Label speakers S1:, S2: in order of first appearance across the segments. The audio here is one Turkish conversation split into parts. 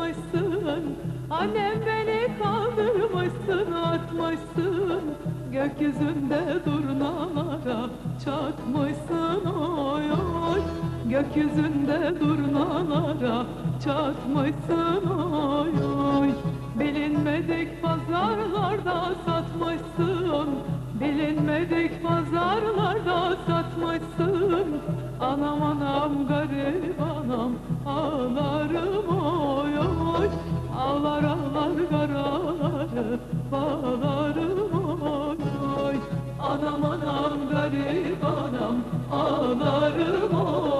S1: atmışsın. Annem beni kaldırmışsın atmışsın. Gökyüzünde durnalara çatmışsın oy oy. Gökyüzünde durnalara çatmışsın oy oy. Bilinmedik pazarlarda satmışsın. Bilinmedik pazarlarda satmışsın. Anam anam garip anam. Anam anam garip anam ağlarım oy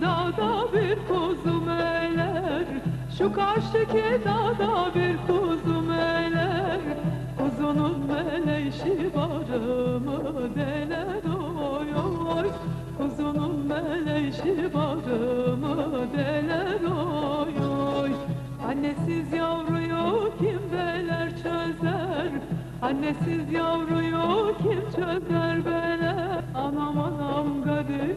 S1: dağda bir kuzu meler Şu karşıki dağda bir kuzu meler Kuzunun meleşi barımı deler. Oy oy Kuzunun meleşi barımı deler. Oy oy. Annesiz yavruyu kim beler çözer? Annesiz yavruyu kim çözer beler? Anam anam garip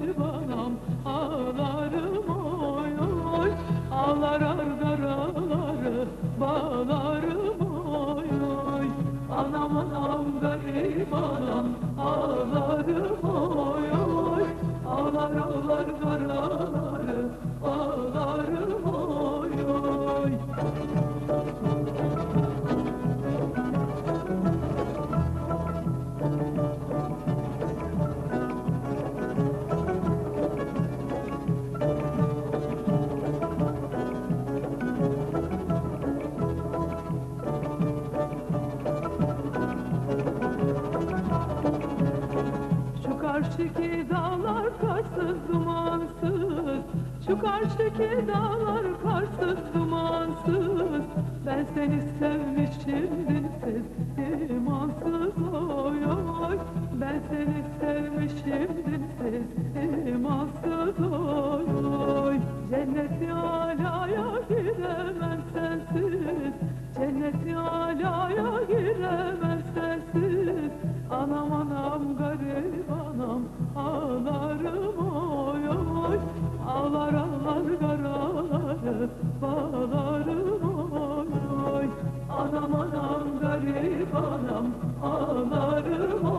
S1: karşıki dağlar karsız dumansız. Şu karşıki dağlar karsız dumansız. Ben seni sevmişim dilsiz imansız oy oy Ben seni sevmişim dilsiz imansız oy anam anam garip anam ağlarım